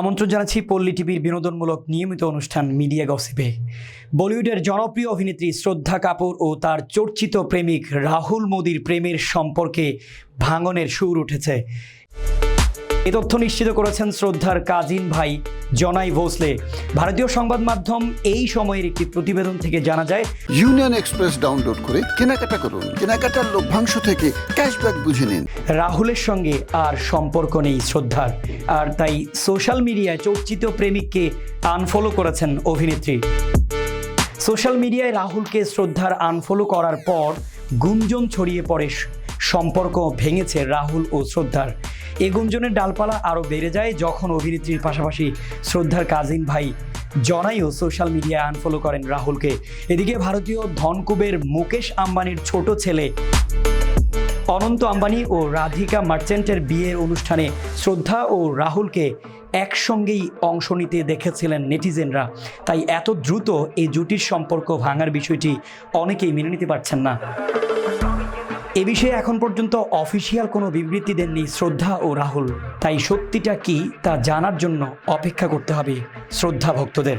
আমন্ত্রণ জানাচ্ছি পল্লী টিভির বিনোদনমূলক নিয়মিত অনুষ্ঠান মিডিয়া গসিপে। বলিউডের জনপ্রিয় অভিনেত্রী শ্রদ্ধা কাপুর ও তার চর্চিত প্রেমিক রাহুল মোদির প্রেমের সম্পর্কে ভাঙনের সুর উঠেছে। এ তথ্য নিশ্চিত করেছেন শ্রদ্ধার কাজিন ভাই জনাই ভোসলে। ভারতীয় সংবাদ মাধ্যম এই সময়ের একটি প্রতিবেদন থেকে জানা যায় ইউনিয়ন এক্সপ্রেস ডাউনলোড করে কেনাকাটা করুন। কেনাকাটার লভ্যাংশ থেকে ক্যাশব্যাক বুঝে নিন। রাহুলের সঙ্গে আর সম্পর্ক নেই শ্রদ্ধার। আর তাই সোশ্যাল মিডিয়ায় চর্চিত প্রেমিককে আনফলো করেছেন অভিনেত্রী। সোশ্যাল মিডিয়ায় রাহুলকে শ্রদ্ধার আনফলো করার পর গুঞ্জন ছড়িয়ে পড়ে সম্পর্ক ভেঙেছে রাহুল ও শ্রদ্ধার। এই গুঞ্জনের ডালপালা আরও বেড়ে যায় যখন অভিনেত্রীর পাশাপাশি শ্রদ্ধার কাজিন ভাই জনাইও সোশ্যাল মিডিয়ায় আনফলো করেন রাহুলকে। এদিকে ভারতীয় ধনকুবের মুকেশ আম্বানির ছোট ছেলে অনন্ত আম্বানি ও রাধিকা মার্চেন্টের বিয়ের অনুষ্ঠানে শ্রদ্ধা ও রাহুলকে একসঙ্গেই অংশ নিতে দেখেছিলেন নেটিজেনরা। তাই এত দ্রুত এই জুটির সম্পর্ক ভাঙার বিষয়টি অনেকেই মেনে নিতে পারছেন না। এ বিষয়ে এখন পর্যন্ত অফিসিয়াল কোনো বিবৃতি দেননি শ্রদ্ধা ও রাহুল। তাই সত্যিটা কি তা জানার জন্য অপেক্ষা করতে হবে শ্রদ্ধা ভক্তদের।